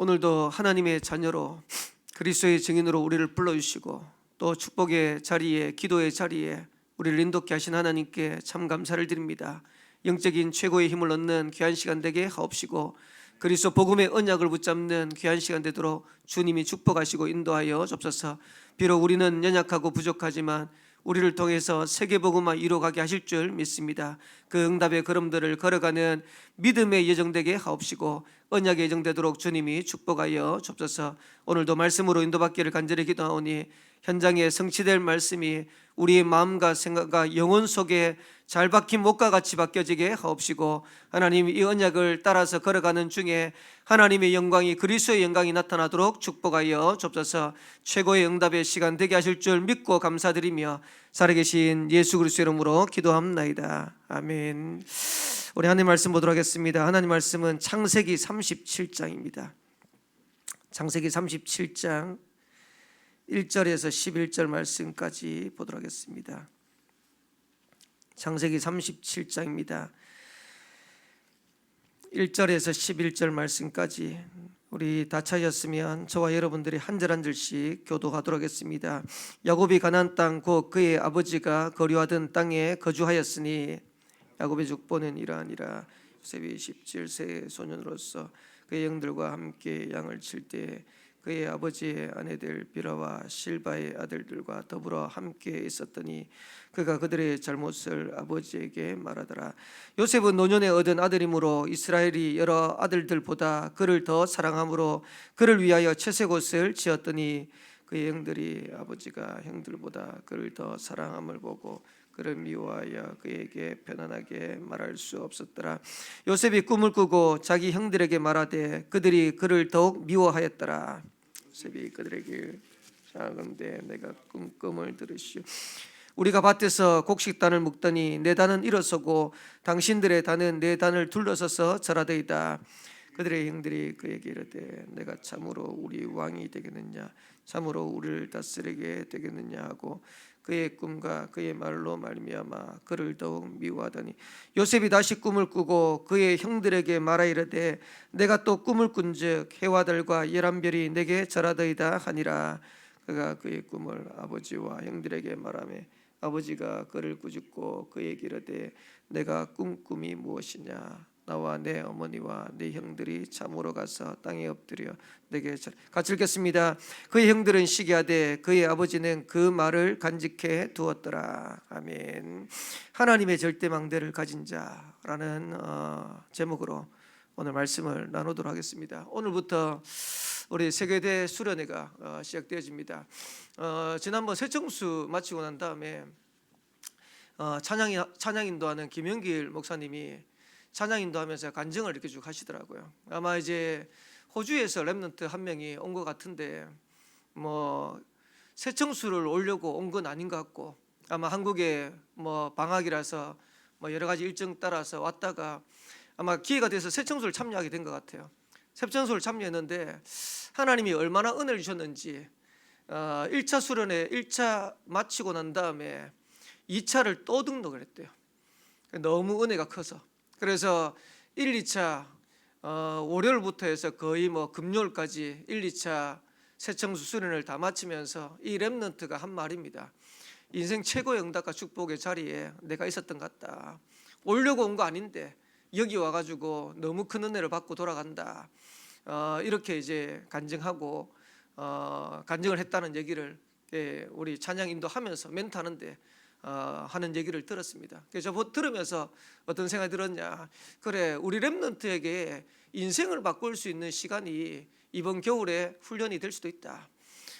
오늘도 하나님의 자녀로 그리스도의 증인으로 우리를 불러주시고 또 축복의 자리에 기도의 자리에 우리를 인도케 하신 하나님께 참 감사를 드립니다. 영적인 최고의 힘을 얻는 귀한 시간 되게 하옵시고 그리스도 복음의 언약을 붙잡는 귀한 시간 되도록 주님이 축복하시고 인도하여 좁소서. 비록 우리는 연약하고 부족하지만 우리를 통해서 세계 복음화 이루어가게 하실 줄 믿습니다. 그 응답의 걸음들을 걸어가는 믿음의 예정되게 하옵시고 언약의 예정되도록 주님이 축복하여 좁소서. 오늘도 말씀으로 인도받기를 간절히 기도하오니 현장에 성취될 말씀이 우리의 마음과 생각과 영혼 속에 잘 박힌 목과 같이 바뀌어지게 하옵시고 하나님 이 언약을 따라서 걸어가는 중에 하나님의 영광이 그리스도의 영광이 나타나도록 축복하여 좁소서 최고의 응답의 시간 되게 하실 줄 믿고 감사드리며 살아계신 예수 그리스도의 이름으로 기도합나이다. 아멘. 우리 하나님 말씀 보도록 하겠습니다. 하나님 말씀은 창세기 37장입니다. 창세기 37장 1절에서 11절 말씀까지 보도록 하겠습니다. 창세기 37장입니다. 1절에서 11절 말씀까지 우리 다 찾으셨으면 저와 여러분들이 한 절 한 절씩 교도하도록 하겠습니다. 야곱이 가나안 땅 곧 그의 아버지가 거류하던 땅에 거주하였으니 야곱의 족보는 이러하니라 요셉이 17세 소년으로서 그의 영들과 함께 양을 칠때 그의 아버지의 아내들 비라와 실바의 아들들과 더불어 함께 있었더니 그가 그들의 잘못을 아버지에게 말하더라 요셉은 노년에 얻은 아들이므로 이스라엘이 여러 아들들보다 그를 더 사랑함으로 그를 위하여 채색 옷을 지었더니 그의 형들이 아버지가 형들보다 그를 더 사랑함을 보고 그를 미워하여 그에게 편안하게 말할 수 없었더라. 요셉이 꿈을 꾸고 자기 형들에게 말하되 그들이 그를 더욱 미워하였더라. 요셉이 그들에게 작은데 내가 꿈 꿈을 들으시오. 우리가 밭에서 곡식단을 묶더니 내 단은 일어서고 당신들의 단은 내 단을 둘러서서 절하되이다. 그들의 형들이 그에게 이르되 내가 참으로 우리 왕이 되겠느냐? 참으로 우리를 다스리게 되겠느냐? 하고 그의 꿈과 그의 말로 말미암아 그를 더욱 미워하더니 요셉이 다시 꿈을 꾸고 그의 형들에게 말하 이르되 내가 또 꿈을 꾼즉 해와 달과 열한 별이 내게 절하더이다 하니라. 그가 그의 꿈을 아버지와 형들에게 말하며 아버지가 그를 꾸짖고 그에게 이르되 내가 꾼 꿈이 무엇이냐 나와 내 어머니와 내 형들이 참으로 가서 땅에 엎드려 내게 절... 같이 읽겠습니다. 그의 형들은 시기하되 그의 아버지는 그 말을 간직해 두었더라. 아멘. 하나님의 절대 망대를 가진 자라는 어, 제목으로 오늘 말씀을 나누도록 하겠습니다. 오늘부터 우리 세계대 수련회가 어, 시작되어집니다. 어, 지난번 새청수 마치고 난 다음에 어, 찬양 찬양 인도하는 김영길 목사님이 찬양 인도하면서 간증을 이렇게 쭉 하시더라고요. 아마 이제 호주에서 랩런트 한 명이 온 것 같은데 뭐 새청수를 오려고 온 건 아닌 것 같고 아마 한국에 뭐 방학이라서 뭐 여러 가지 일정 따라서 왔다가 아마 기회가 돼서 새청수를 참여하게 된 것 같아요. 새청수를 참여했는데 하나님이 얼마나 은혜를 주셨는지 어, 1차 수련회 1차 마치고 난 다음에 2차를 또 등록을 했대요. 너무 은혜가 커서 그래서 1, 2차 어, 월요일부터 해서 거의 뭐 금요일까지 1, 2차 새청수 수련을 다 마치면서 이 렘넌트가 한 말입니다. 인생 최고의 응답과 축복의 자리에 내가 있었던 것 같다. 오려고 온 거 아닌데 여기 와가지고 너무 큰 은혜를 받고 돌아간다. 어, 이렇게 이제 간증하고 어, 간증을 했다는 얘기를 예, 우리 찬양 인도 하면서 멘트하는데 어, 하는 얘기를 들었습니다. 그래서 저 들으면서 어떤 생각이 들었냐? 그래 우리 렘넌트에게 인생을 바꿀 수 있는 시간이 이번 겨울에 훈련이 될 수도 있다.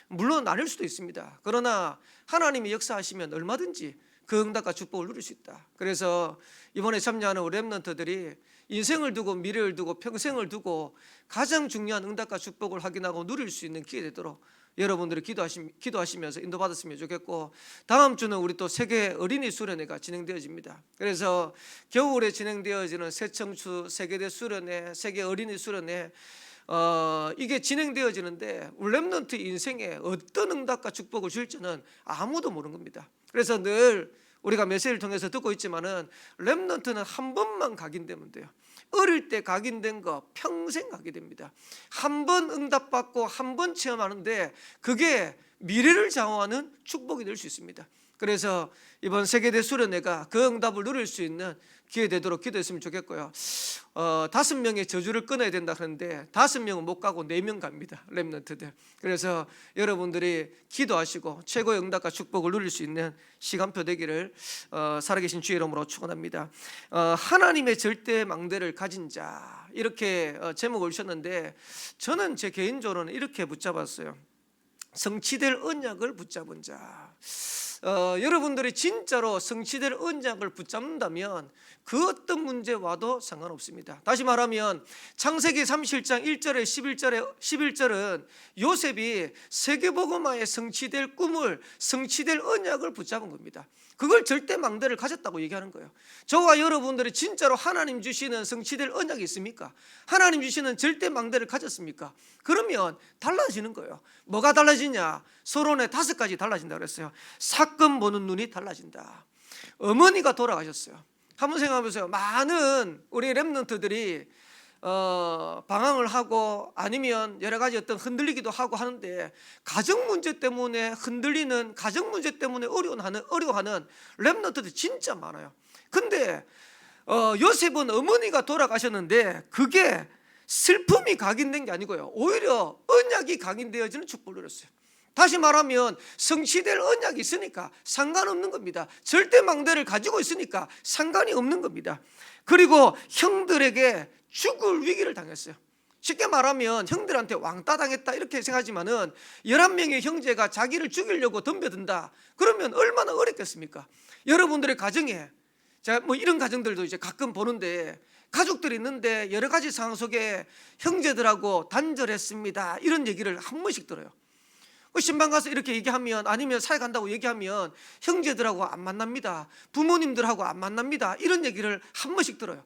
물론 아닐 수도 있습니다. 그러나 하나님이 역사하시면 얼마든지 그 응답과 축복을 누릴 수 있다. 그래서 이번에 참여하는 우리 렘넌트들이 인생을 두고 미래를 두고 평생을 두고 가장 중요한 응답과 축복을 확인하고 누릴 수 있는 기회 되도록 여러분들이 기도하시, 기도하시면서 인도받았으면 좋겠고 다음 주는 우리 또 세계 어린이 수련회가 진행되어집니다. 그래서 겨울에 진행되어지는 새청수 세계대 수련회, 세계 어린이 수련회 어, 이게 진행되어지는데 렘넌트 인생에 어떤 응답과 축복을 줄지는 아무도 모르는 겁니다. 그래서 늘 우리가 메시지를 통해서 듣고 있지만은 렘넌트는 한 번만 각인되면 돼요. 어릴 때 각인된 거 평생 가게 됩니다. 한 번 응답받고 한 번 체험하는데 그게 미래를 좌우하는 축복이 될 수 있습니다. 그래서 이번 세계대 수련회가 그 응답을 누릴 수 있는 기회 되도록 기도했으면 좋겠고요. 어, 다섯 명의 저주를 끊어야 된다 그러는데 다섯 명은 못 가고 네 명 갑니다. 렘넌트들. 그래서 여러분들이 기도하시고 최고의 응답과 축복을 누릴 수 있는 시간표 되기를 어, 살아계신 주의 이름으로 축원합니다. 어, 하나님의 절대 망대를 가진 자 이렇게 어, 제목을 주셨는데 저는 제 개인적으로는 이렇게 붙잡았어요. 성취될 언약을 붙잡은 자. 어, 여러분들이 진짜로 성취될 언약을 붙잡는다면 그 어떤 문제 와도 상관없습니다. 다시 말하면 창세기 37장 1절에 11절에 11절은 요셉이 세계복음화의 성취될 꿈을 성취될 언약을 붙잡은 겁니다. 그걸 절대 망대를 가졌다고 얘기하는 거예요. 저와 여러분들이 진짜로 하나님 주시는 성취될 언약이 있습니까? 하나님 주시는 절대 망대를 가졌습니까? 그러면 달라지는 거예요. 뭐가 달라지냐? 서론에 다섯 가지 달라진다 그랬어요. 사건 보는 눈이 달라진다. 어머니가 돌아가셨어요. 한번 생각해 보세요. 많은 우리 렘넌트들이 어, 방황을 하고 아니면 여러 가지 어떤 흔들리기도 하고 하는데 가정 문제 때문에 흔들리는 가정 문제 때문에 어려워하는 어려워하는 렘넌트들 진짜 많아요. 근데 어, 요셉은 어머니가 돌아가셨는데 그게 슬픔이 각인된 게 아니고요. 오히려 언약이 각인되어지는 축복을 누렸어요. 다시 말하면 성취될 언약이 있으니까 상관없는 겁니다. 절대 망대를 가지고 있으니까 상관이 없는 겁니다. 그리고 형들에게 죽을 위기를 당했어요. 쉽게 말하면 형들한테 왕따 당했다 이렇게 생각하지만은 11명의 형제가 자기를 죽이려고 덤벼든다. 그러면 얼마나 어렵겠습니까? 여러분들의 가정에 제가 뭐 이런 가정들도 이제 가끔 보는데 가족들이 있는데 여러 가지 상황 속에 형제들하고 단절했습니다. 이런 얘기를 한 번씩 들어요. 그 신방 가서 이렇게 얘기하면 아니면 사회 간다고 얘기하면 형제들하고 안 만납니다. 부모님들하고 안 만납니다. 이런 얘기를 한 번씩 들어요.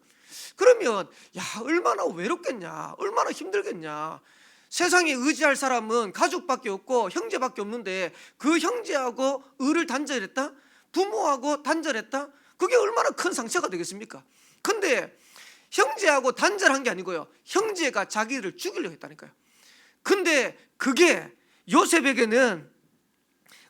그러면 야 얼마나 외롭겠냐, 얼마나 힘들겠냐. 세상에 의지할 사람은 가족밖에 없고 형제밖에 없는데 그 형제하고 을을 단절했다, 부모하고 단절했다. 그게 얼마나 큰 상처가 되겠습니까? 근데 형제하고 단절한 게 아니고요. 형제가 자기를 죽이려 했다니까요. 근데 그게 요셉에게는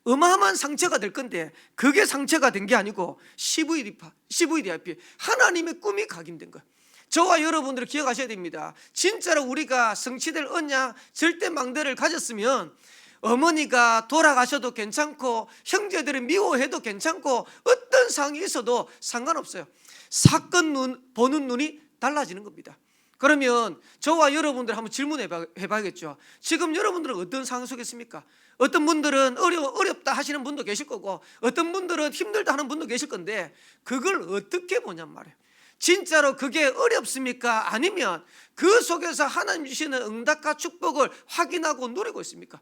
어마어마한 상처가 될 건데 그게 상처가 된 게 아니고 CVD, CVDIP 하나님의 꿈이 각인된 거예요. 저와 여러분들 기억하셔야 됩니다. 진짜로 우리가 성취될 언약 절대 망대를 가졌으면 어머니가 돌아가셔도 괜찮고 형제들이 미워해도 괜찮고 어떤 상황이 있어도 상관없어요. 사건 눈 보는 눈이 달라지는 겁니다. 그러면 저와 여러분들 한번 질문해 봐야겠죠. 지금 여러분들은 어떤 상황 속에 있습니까? 어떤 분들은 어려, 어렵다 하시는 분도 계실 거고 어떤 분들은 힘들다 하는 분도 계실 건데 그걸 어떻게 보냔 말이에요. 진짜로 그게 어렵습니까? 아니면 그 속에서 하나님 주시는 응답과 축복을 확인하고 누리고 있습니까?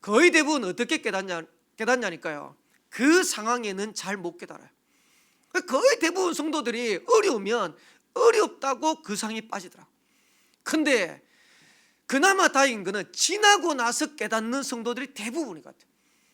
거의 대부분 어떻게 깨닫냐, 깨닫냐니까요. 그 상황에는 잘 못 깨달아요. 거의 대부분 성도들이 어려우면 어렵다고 그 상이 빠지더라. 근데 그나마 다행인 거는 지나고 나서 깨닫는 성도들이 대부분인 것 같아요.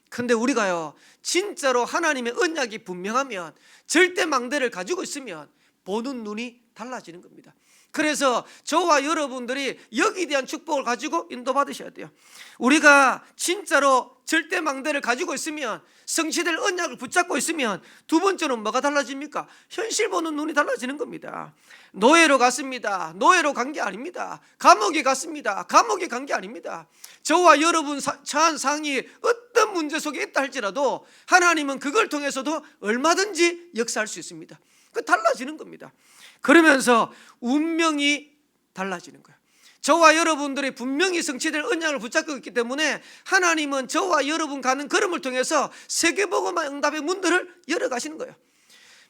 근데 우리가요, 진짜로 하나님의 언약이 분명하면 절대 망대를 가지고 있으면 보는 눈이 달라지는 겁니다. 그래서 저와 여러분들이 여기에 대한 축복을 가지고 인도받으셔야 돼요. 우리가 진짜로 절대 망대를 가지고 있으면 성취될 언약을 붙잡고 있으면 두 번째는 뭐가 달라집니까? 현실 보는 눈이 달라지는 겁니다. 노예로 갔습니다. 노예로 간 게 아닙니다. 감옥에 갔습니다. 감옥에 간 게 아닙니다. 저와 여러분 처한 상이 어떤 문제 속에 있다 할지라도 하나님은 그걸 통해서도 얼마든지 역사할 수 있습니다. 그 달라지는 겁니다. 그러면서 운명이 달라지는 거예요. 저와 여러분들이 분명히 성취될 언약을 붙잡고 있기 때문에 하나님은 저와 여러분 가는 걸음을 통해서 세계복음화 응답의 문들을 열어 가시는 거예요.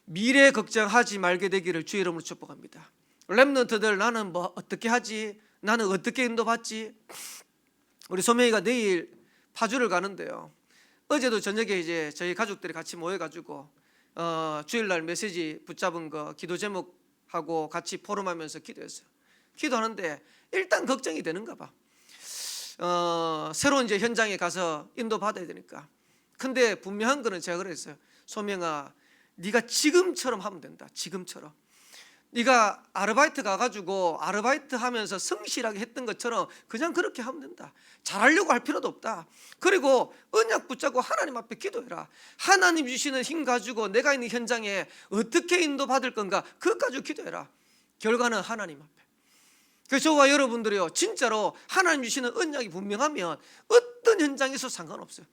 미래 걱정하지 말게 되기를 주의 이름으로 축복합니다. 렘넌트들 나는 뭐 어떻게 하지? 나는 어떻게 인도받지? 우리 소명이가 내일 파주를 가는데요. 어제도 저녁에 이제 저희 가족들이 같이 모여가지고 어, 주일날 메시지 붙잡은 거 기도 제목하고 같이 포럼하면서 기도했어요. 기도하는데 일단 걱정이 되는가 봐. 어, 새로운 이제 현장에 가서 인도 받아야 되니까. 근데 분명한 거는 제가 그랬어요. 소명아, 네가 지금처럼 하면 된다. 지금처럼. 네가 아르바이트 가가지고 아르바이트 하면서 성실하게 했던 것처럼 그냥 그렇게 하면 된다. 잘하려고 할 필요도 없다. 그리고 언약 붙잡고 하나님 앞에 기도해라. 하나님 주시는 힘 가지고 내가 있는 현장에 어떻게 인도받을 건가 그것 가지고 기도해라. 결과는 하나님 앞에. 그래서 저와 여러분들이요 진짜로 하나님 주시는 언약이 분명하면 어떤 현장에서 상관없어요.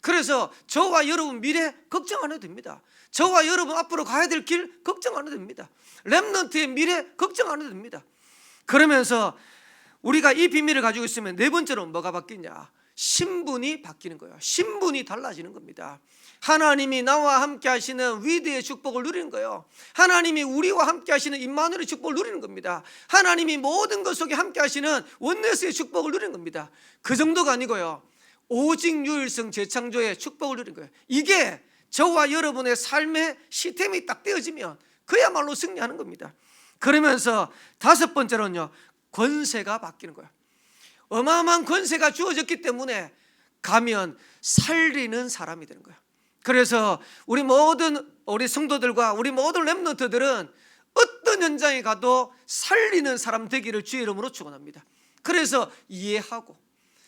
그래서 저와 여러분 미래 걱정 안 해도 됩니다. 저와 여러분 앞으로 가야 될 길 걱정 안 해도 됩니다. 렘넌트의 미래 걱정 안 해도 됩니다. 그러면서 우리가 이 비밀을 가지고 있으면 네 번째로 뭐가 바뀌냐? 신분이 바뀌는 거예요. 신분이 달라지는 겁니다. 하나님이 나와 함께 하시는 위대의 축복을 누리는 거예요. 하나님이 우리와 함께 하시는 임마누엘의 축복을 누리는 겁니다. 하나님이 모든 것 속에 함께 하시는 원네스의 축복을 누리는 겁니다. 그 정도가 아니고요. 오직 유일성 재창조의 축복을 누리는 거예요. 이게 저와 여러분의 삶의 시스템이 딱 되어지면 그야말로 승리하는 겁니다. 그러면서 다섯 번째로는요. 권세가 바뀌는 거예요. 어마어마한 권세가 주어졌기 때문에 가면 살리는 사람이 되는 거예요. 그래서 우리 모든 우리 성도들과 우리 모든 렘넌트들은 어떤 현장에 가도 살리는 사람 되기를 주의 이름으로 축원합니다. 그래서 이해하고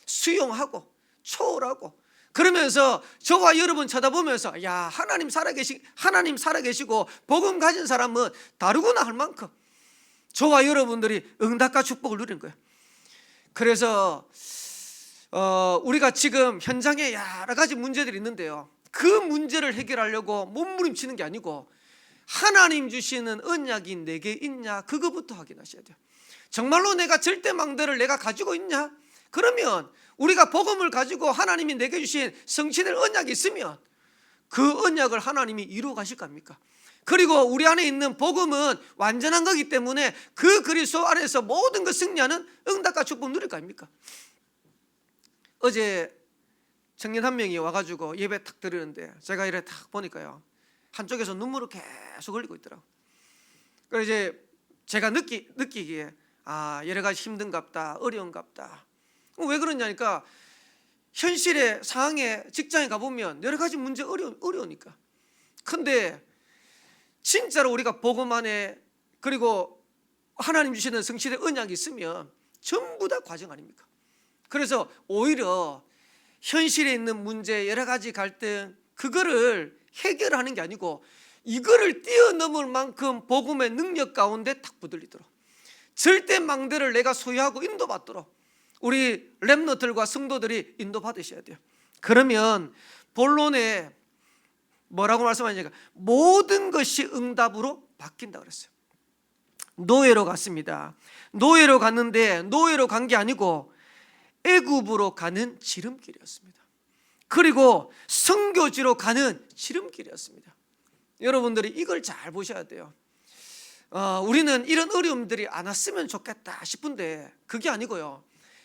수용하고 초월하고 그러면서 저와 여러분 쳐다보면서 야 하나님 살아계시 하나님 살아계시고 복음 가진 사람은 다르구나 할 만큼 저와 여러분들이 응답과 축복을 누리는 거예요. 그래서 어, 우리가 지금 현장에 여러 가지 문제들이 있는데요. 그 문제를 해결하려고 몸부림치는 게 아니고 하나님 주시는 언약이 내게 있냐 그거부터 확인하셔야 돼요. 정말로 내가 절대 망대를 내가 가지고 있냐? 그러면 우리가 복음을 가지고 하나님이 내게 주신 성취될 언약이 있으면 그 언약을 하나님이 이루어 가실 겁니까? 그리고 우리 안에 있는 복음은 완전한 거기 때문에 그 그리스도 안에서 모든 것 승리하는 응답과 축복 누릴 거 아닙니까? 어제 청년 한 명이 와가지고 예배 탁 드리는데 제가 이래 탁 보니까요 한쪽에서 눈물을 계속 흘리고 있더라고. 그래서 이제 제가 느끼 느끼기에 아 여러 가지 힘든갑다 어려운갑다. 왜 그러냐니까 현실의 상황에 직장에 가보면 여러 가지 문제 어려 어려우니까. 근데 진짜로 우리가 복음 안에 그리고 하나님 주시는 성실의 언약이 있으면 전부 다 과정 아닙니까? 그래서 오히려 현실에 있는 문제 여러 가지 갈등 그거를 해결하는 게 아니고 이거를 뛰어넘을 만큼 복음의 능력 가운데 탁 붙들리도록 절대 망대를 내가 소유하고 인도받도록 우리 렘너들과 성도들이 인도받으셔야 돼요. 그러면 본론에 뭐라고 말씀하니까 모든 것이 응답으로 바뀐다 그랬어요. 노예로 갔습니다. 노예로 갔는데 노예로 간 게 아니고 애굽으로 가는 지름길이었습니다. 그리고 성교지로 가는 지름길이었습니다. 여러분들이 이걸 잘 보셔야 돼요. 어, 우리는 이런 어려움들이 안 왔으면 좋겠다 싶은데 그게 아니고요.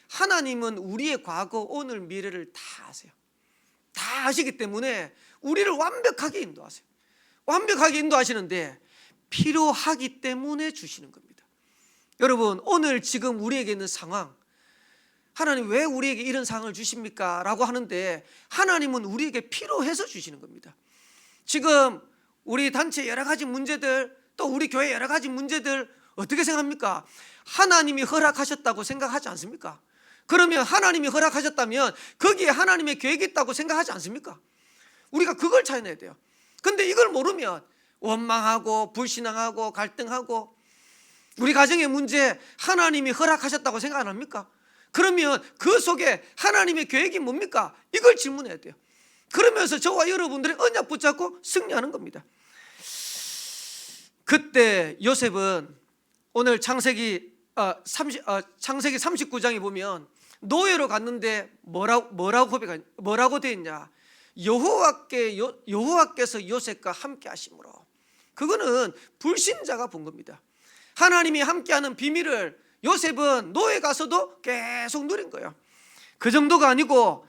하나님은 우리의 과거, 오늘, 미래를 다 아세요. 다 아시기 때문에 우리를 완벽하게 인도하세요. 완벽하게 인도하시는데 필요하기 때문에 주시는 겁니다. 여러분, 오늘 지금 우리에게 있는 상황, 하나님 왜 우리에게 이런 상황을 주십니까? 라고 하는데 하나님은 우리에게 필요해서 주시는 겁니다. 지금 우리 단체 여러 가지 문제들 또 우리 교회 여러 가지 문제들 어떻게 생각합니까? 하나님이 허락하셨다고 생각하지 않습니까? 그러면 하나님이 허락하셨다면 거기에 하나님의 계획이 있다고 생각하지 않습니까? 우리가 그걸 찾아내야 돼요. 근데 이걸 모르면 원망하고 불신앙하고 갈등하고 우리 가정의 문제 하나님이 허락하셨다고 생각 안 합니까? 그러면 그 속에 하나님의 계획이 뭡니까? 이걸 질문해야 돼요. 그러면서 저와 여러분들이 언약 붙잡고 승리하는 겁니다. 그때 요셉은 오늘 창세기 어, 30, 어, 창세기 39장에 보면 노예로 갔는데 뭐라고 뭐라고 고백 뭐라고 돼 있냐? 여호와께 요, 여호와께서 요셉과 함께 하심으로 그거는 불신자가 본 겁니다. 하나님이 함께하는 비밀을 요셉은 노예 가서도 계속 누린 거예요. 그 정도가 아니고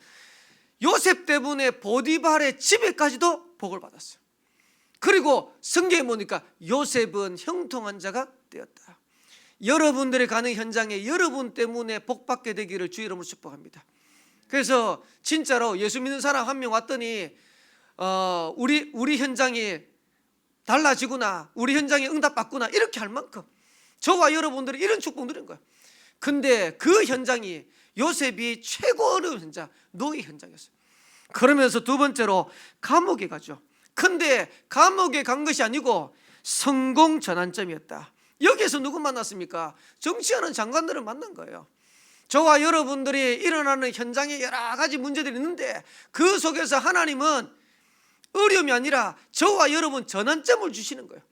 요셉 때문에 보디발의 집에까지도 복을 받았어요. 그리고 성경에 보니까 요셉은 형통한 자가 되었다. 여러분들이 가는 현장에 여러분 때문에 복 받게 되기를 주 이름으로 축복합니다. 그래서 진짜로 예수 믿는 사람 한 명 왔더니 어, 우리 우리 현장이 달라지구나. 우리 현장에 응답받구나. 이렇게 할 만큼 저와 여러분들이 이런 축복 누린 거예요. 근데 그 현장이 요셉이 최고 어려운 현장, 노예 현장이었어요. 그러면서 두 번째로 감옥에 가죠. 근데 감옥에 간 것이 아니고 성공 전환점이었다. 여기에서 누구 만났습니까? 정치하는 장관들을 만난 거예요. 저와 여러분들이 일어나는 현장에 여러 가지 문제들이 있는데 그 속에서 하나님은 어려움이 아니라 저와 여러분 전환점을 주시는 거예요.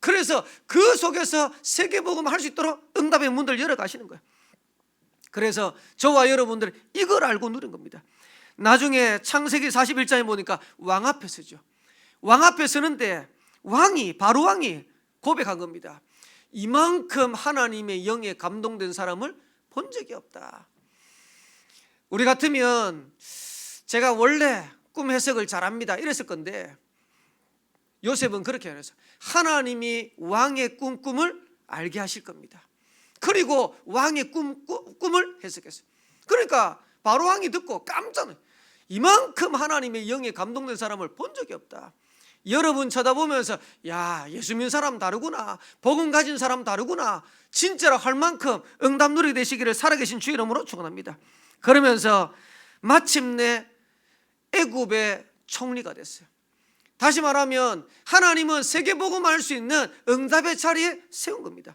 그래서 그 속에서 세계복음 할수 있도록 응답의 문들 열어 가시는 거예요. 그래서 저와 여러분들 이걸 알고 누린 겁니다. 나중에 창세기 41장에 보니까 왕 앞에 서죠. 왕 앞에 서는데 왕이 바로 왕이 고백한 겁니다. 이만큼 하나님의 영에 감동된 사람을 본 적이 없다. 우리 같으면 제가 원래 꿈 해석을 잘합니다. 이랬을 건데 요셉은 그렇게 안 해서 하나님이 왕의 꿈 꿈을 알게 하실 겁니다. 그리고 왕의 꿈, 꿈 꿈을 해석했어요. 그러니까 바로 왕이 듣고 깜짝 놀 이만큼 하나님의 영에 감동된 사람을 본 적이 없다. 여러분 쳐다보면서 야 예수 믿는 사람 다르구나 복음 가진 사람 다르구나 진짜로 할 만큼 응답 누리게 되시기를 살아계신 주 이름으로 축원합니다. 그러면서 마침내 애굽의 총리가 됐어요. 다시 말하면 하나님은 세계 복음할 수 있는 응답의 자리에 세운 겁니다.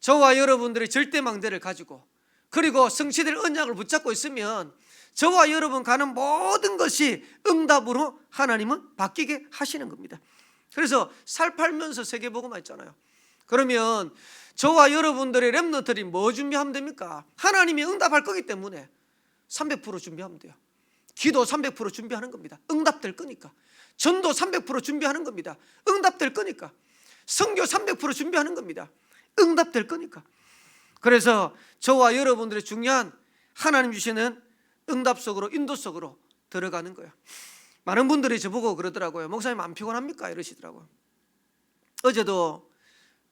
저와 여러분들이 절대 망대를 가지고 그리고 성취될 언약을 붙잡고 있으면 저와 여러분 가는 모든 것이 응답으로 하나님은 바뀌게 하시는 겁니다. 그래서 살 팔면서 세계 복음 했잖아요. 그러면 저와 여러분들의 렘너들이 뭐 준비하면 됩니까? 하나님이 응답할 거기 때문에 300% 준비하면 돼요. 기도 300% 준비하는 겁니다. 응답될 거니까. 전도 300% 준비하는 겁니다. 응답될 거니까. 성교 300% 준비하는 겁니다. 응답될 거니까. 그래서 저와 여러분들의 중요한 하나님 주시는 응답 속으로 인도 속으로 들어가는 거예요. 많은 분들이 저보고 그러더라고요. 목사님 안 피곤합니까? 이러시더라고요. 어제도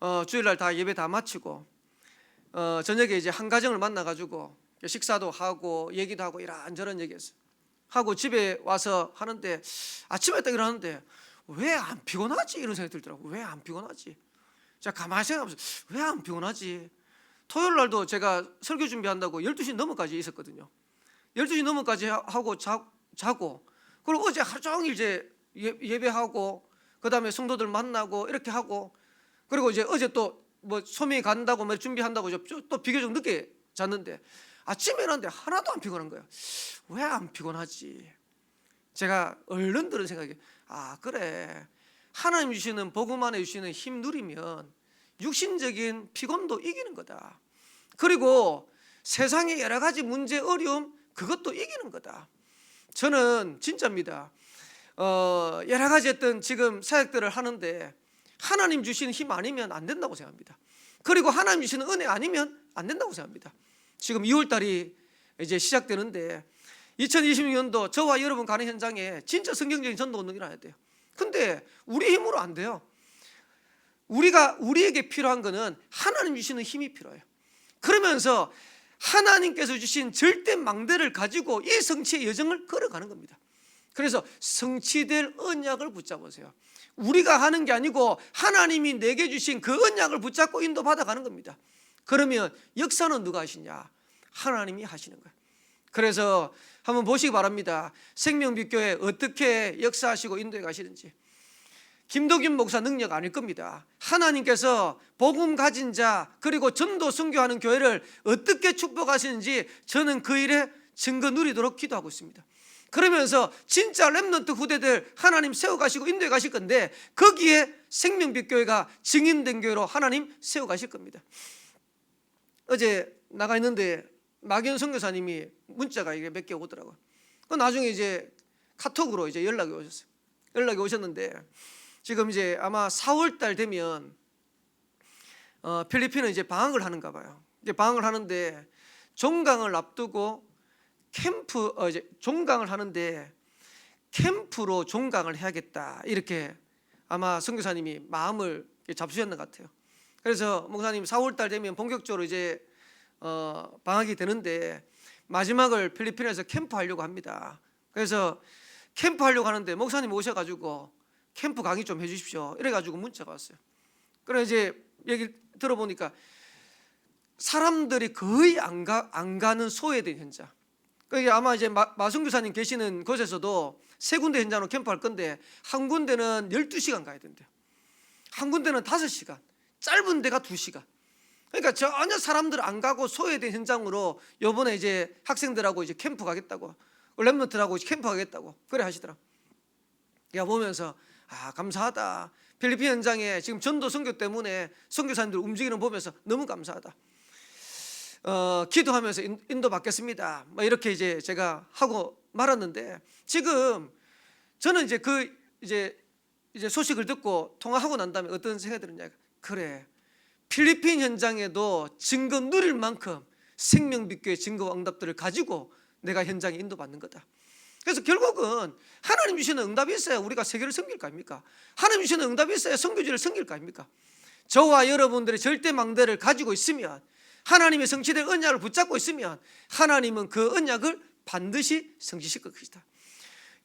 어, 주일날 다 예배 다 마치고 어, 저녁에 이제 한 가정을 만나 가지고 식사도 하고 얘기도 하고 이런저런 얘기했어요. 하고 집에 와서 하는데 아침에 딱 일어나는데 왜 안 피곤하지 이런 생각이 들더라고. 왜안 피곤하지? 제가 가만히 생각하면서 왜 안 피곤하지? 토요일 날도 제가 설교 준비한다고 12시 넘어까지 있었거든요. 12시 넘어까지 하고 자, 자고 그리고 어제 하루 종일 이제 예- 예배하고 그다음에 성도들 만나고 이렇게 하고 그리고 이제 어제 또 뭐 소미 간다고 뭐 준비한다고 또 비교적 늦게 잤는데 아침에 일어났는데 하나도 안 피곤한 거예요. 왜 안 피곤하지? 제가 얼른 들은 생각이 아 그래 하나님 주시는 복음 안에 주시는 힘 누리면 육신적인 피곤도 이기는 거다. 그리고 세상의 여러 가지 문제 어려움 그것도 이기는 거다. 저는 진짜입니다. 어, 여러 가지 어떤 지금 사역들을 하는데 하나님 주시는 힘 아니면 안 된다고 생각합니다. 그리고 하나님 주시는 은혜 아니면 안 된다고 생각합니다. 지금 2월 달이 이제 시작되는데 2026년도 저와 여러분 가는 현장에 진짜 성경적인 전도 운동이 일어나야 돼요. 근데 우리 힘으로 안 돼요. 우리가 우리에게 필요한 거는 하나님 주시는 힘이 필요해요. 그러면서 하나님께서 주신 절대 망대를 가지고 이 성취의 여정을 걸어가는 겁니다. 그래서 성취될 언약을 붙잡으세요. 우리가 하는 게 아니고 하나님이 내게 주신 그 언약을 붙잡고 인도받아 가는 겁니다. 그러면 역사는 누가 하시냐? 하나님이 하시는 거예요. 그래서 한번 보시기 바랍니다. 생명빛교회 어떻게 역사하시고 인도해 가시는지. 김도균 목사 능력 아닐 겁니다. 하나님께서 복음 가진 자 그리고 전도 선교하는 교회를 어떻게 축복하시는지 저는 그 일에 증거 누리도록 기도하고 있습니다. 그러면서 진짜 렘넌트 후대들 하나님 세워 가시고 인도해 가실 건데 거기에 생명빛 교회가 증인된 교회로 하나님 세워 가실 겁니다. 어제 나가 있는데 막연 선교사님이 문자가 이게 몇 개 오더라고요. 그 나중에 이제 카톡으로 이제 연락이 오셨어요. 연락이 오셨는데 지금 이제 아마 4월 달 되면 어, 필리핀은 이제 방학을 하는가 봐요. 이제 방학을 하는데 종강을 앞두고 캠프 어, 이제 종강을 하는데 캠프로 종강을 해야겠다 이렇게 아마 선교사님이 마음을 잡수셨는 것 같아요. 그래서 목사님 4월 달 되면 본격적으로 이제 어, 방학이 되는데 마지막을 필리핀에서 캠프 하려고 합니다. 그래서 캠프 하려고 하는데 목사님 오셔가지고 캠프 강의 좀 해주십시오. 이래가지고 문자가 왔어요. 그래 이제 얘기 들어보니까 사람들이 거의 안, 가, 안 가는 소외된 현장. 그게 아마 이제 마, 마승교사님 계시는 곳에서도 세 군데 현장으로 캠프할 건데 한 군데는 12시간 가야 된대요. 한 군데는 5시간, 짧은 데가 2시간. 그러니까 전혀 사람들 안 가고 소외된 현장으로 요번에 이제 학생들하고 이제 캠프 가겠다고 랩런트라고 캠프 가겠다고 그래 하시더라. 야 보면서 아 감사하다. 필리핀 현장에 지금 전도 선교 때문에 선교사님들 움직이는 거 보면서 너무 감사하다. 어, 기도하면서 인- 인도 받겠습니다. 뭐 이렇게 이제 제가 하고 말았는데 지금 저는 이제 그 이제 이제 소식을 듣고 통화하고 난 다음에 어떤 생각이 들었냐? 그래 필리핀 현장에도 증거 누릴 만큼 생명빛교의 증거와 응답들을 가지고 내가 현장에 인도받는 거다. 그래서 결국은 하나님 주시는 응답이 있어야 우리가 세계를 섬길 거 아닙니까? 하나님 주시는 응답이 있어야 선교지를 섬길 거 아닙니까? 저와 여러분들의 절대 망대를 가지고 있으면 하나님의 성취될 언약을 붙잡고 있으면 하나님은 그 언약을 반드시 성취시킬 것이다.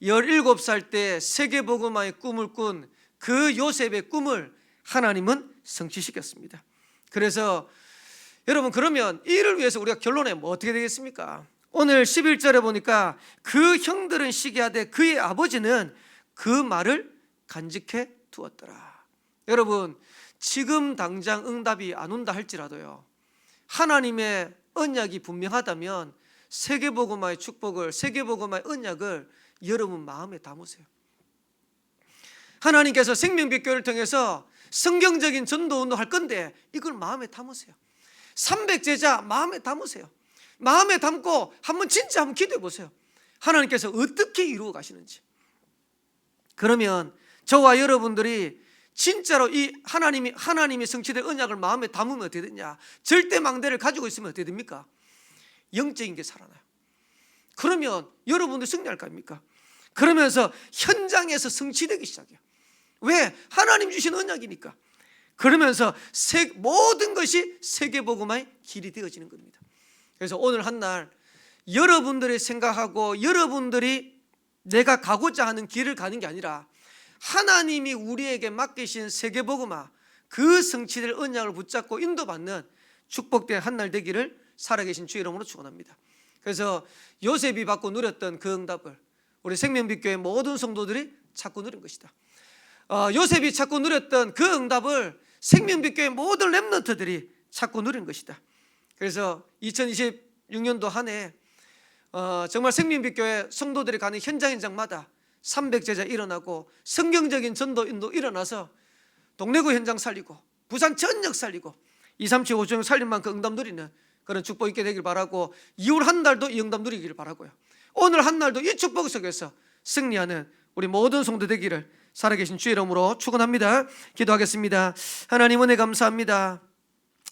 17살 때 세계복음화의 꿈을 꾼 그 요셉의 꿈을 하나님은 성취시켰습니다. 그래서 여러분 그러면 이를 위해서 우리가 결론에 뭐 어떻게 되겠습니까? 오늘 11절에 보니까 그 형들은 시기하되 그의 아버지는 그 말을 간직해 두었더라. 여러분 지금 당장 응답이 안 온다 할지라도요. 하나님의 언약이 분명하다면 세계복음화의 축복을 세계복음화의 언약을 여러분 마음에 담으세요. 하나님께서 생명빛교를 통해서 성경적인 전도 운동 할 건데 이걸 마음에 담으세요. 300제자 마음에 담으세요. 마음에 담고 한번 진짜 한번 기도해 보세요. 하나님께서 어떻게 이루어 가시는지. 그러면 저와 여러분들이 진짜로 이 하나님이 하나님이 성취된 언약을 마음에 담으면 어떻게 되냐? 절대 망대를 가지고 있으면 어떻게 됩니까? 영적인 게 살아나요. 그러면 여러분들 승리할 거 아닙니까? 그러면서 현장에서 성취되기 시작해요. 왜? 하나님 주신 언약이니까. 그러면서 세, 모든 것이 세계복음화의 길이 되어지는 겁니다. 그래서 오늘 한 날 여러분들이 생각하고 여러분들이 내가 가고자 하는 길을 가는 게 아니라 하나님이 우리에게 맡기신 세계복음화 그 성취될 언약을 붙잡고 인도받는 축복된 한 날 되기를 살아계신 주 이름으로 축원합니다. 그래서 요셉이 받고 누렸던 그 응답을 우리 생명빛교회 모든 성도들이 찾고 누린 것이다. 어, 요셉이 찾고 누렸던 그 응답을 생명빛교회 모든 렘넌트들이 찾고 누린 것이다. 그래서 2026년도 한 해 어, 정말 생명빛교회 성도들이 가는 현장 현장마다 300제자 일어나고 성경적인 전도 인도 일어나서 동래구 현장 살리고 부산 전역 살리고 2, 3, 7, 5종 살린 만큼 응답 누리는 그런 축복 있게 되길 바라고 이후 한 달도 이 응답 누리기를 바라고요. 오늘 한 날도 이 축복 속에서 승리하는 우리 모든 성도 되기를 살아계신 주 이름으로 축원합니다. 기도하겠습니다. 하나님 은혜 감사합니다.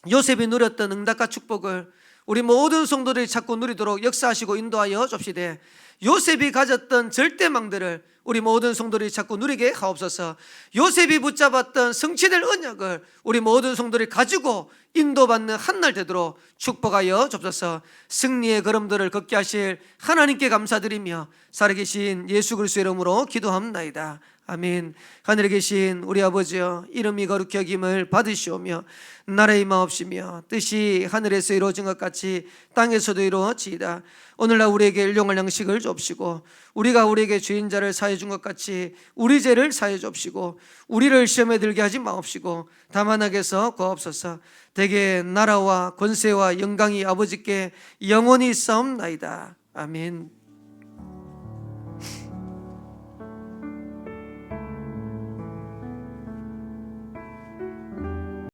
요셉이 누렸던 응답과 축복을 우리 모든 성도들이 찾고 누리도록 역사하시고 인도하여 줍시되 요셉이 가졌던 절대망들을 우리 모든 성도들이 찾고 누리게 하옵소서. 요셉이 붙잡았던 성취될 언약을 우리 모든 성도들이 가지고 인도받는 한 날 되도록 축복하여 줍소서. 승리의 걸음들을 걷게 하실 하나님께 감사드리며 살아계신 예수 그리스도의 이름으로 기도합나이다 아멘. 하늘에 계신 우리 아버지여 이름이 거룩히 여김을 받으시오며 나라의 마옵시며 뜻이 하늘에서 이루어진 것 같이 땅에서도 이루어지이다. 오늘날 우리에게 일용할 양식을 줍시고 우리가 우리에게 주인자를 사해 준 것 같이 우리 죄를 사해 줍시고 우리를 시험에 들게 하지 마옵시고 다만 하게서 구하옵소서 대개 나라와 권세와 영광이 아버지께 영원히 싸움나이다. 아멘.